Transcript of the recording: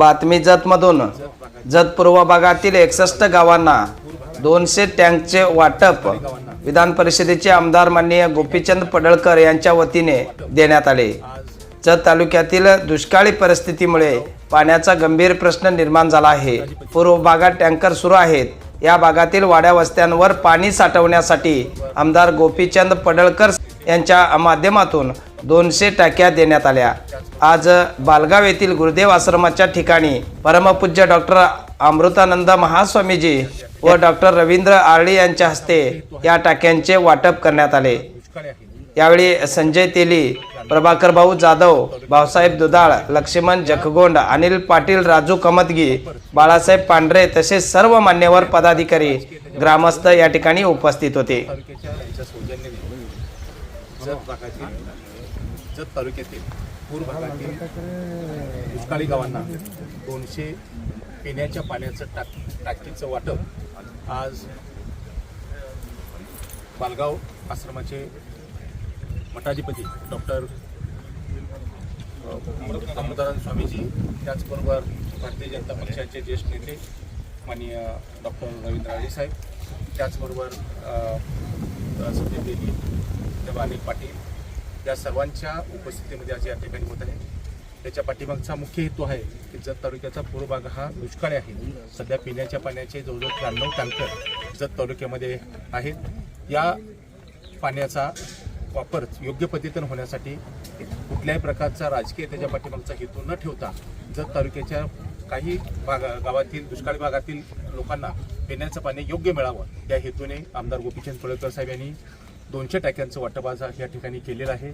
बातमी जतमधून. जत पूर्व भागातील एकसष्ट गावांना दोनशे टँकचे वाटप. विधान परिषदेचे आमदार माननीय गोपीचंद पडळकर यांच्या वतीने देण्यात आले. जत तालुक्यातील दुष्काळी परिस्थितीमुळे पाण्याचा गंभीर प्रश्न निर्माण झाला आहे. पूर्व भागात टँकर सुरू आहेत. या भागातील वाड्या वस्त्यांवर पाणी साठवण्यासाठी आमदार गोपीचंद पडळकर यांच्या माध्यमातून दोनशे टाक्या देण्यात आल्या. आज बालगाव येथील गुरुदेव आश्रमाच्या ठिकाणी परमपूज्य डॉक्टर अमृतानंद महास्वामीजी व डॉक्टर रवींद्र आरळी यांच्या हस्ते या टाक्यांचे वाटप करण्यात आले. यावेळी संजय तेली प्रभाकर भाऊ जाधव भाऊसाहेब दुधाळ लक्ष्मण जखगोंड अनिल पाटील राजू कमतगी बाळासाहेब पांढरे तसेच सर्व मान्यवर पदाधिकारी ग्रामस्थ या ठिकाणी उपस्थित होते. जत भागातील जत तालुक्यातील पूर भागातील दुष्काळी गावांना दोनशे पिण्याच्या पाण्याचं टाक टाकीचं वाटप आज बालगाव आश्रमाचे मठाधिपती डॉक्टर दामोदरान स्वामीजी त्याचबरोबर भारतीय जनता पक्षाचे ज्येष्ठ नेते माननीय डॉक्टर रवींद्र आळे साहेब त्याचबरोबर अ, देवी तेव्हा अनिल पाटील या सर्वांच्या उपस्थितीमध्ये आज या ठिकाणी होत आहे. त्याच्या पाठीमागचा मुख्य हेतू आहे की जत तालुक्याचा पूर्व भाग हा दुष्काळी आहे. सध्या पिण्याच्या पाण्याचे जवळजवळ त्र्याण्णव टँकर जत तालुक्यामध्ये आहेत. या पाण्याचा वापर योग्य पद्धतीनं होण्यासाठी कुठल्याही प्रकारचा राजकीय त्याच्या पाठीमागचा हेतू न ठेवता जत तालुक्याच्या काही भाग गावातील दुष्काळी भागातील लोकांना पिण्याचं पाणी योग्य मिळावं या हेतूने आमदार गोपीचंद पडळकर साहेब यांनी दोनशे टाक्यांचं वाटप आज या ठिकाणी केलेलं आहे.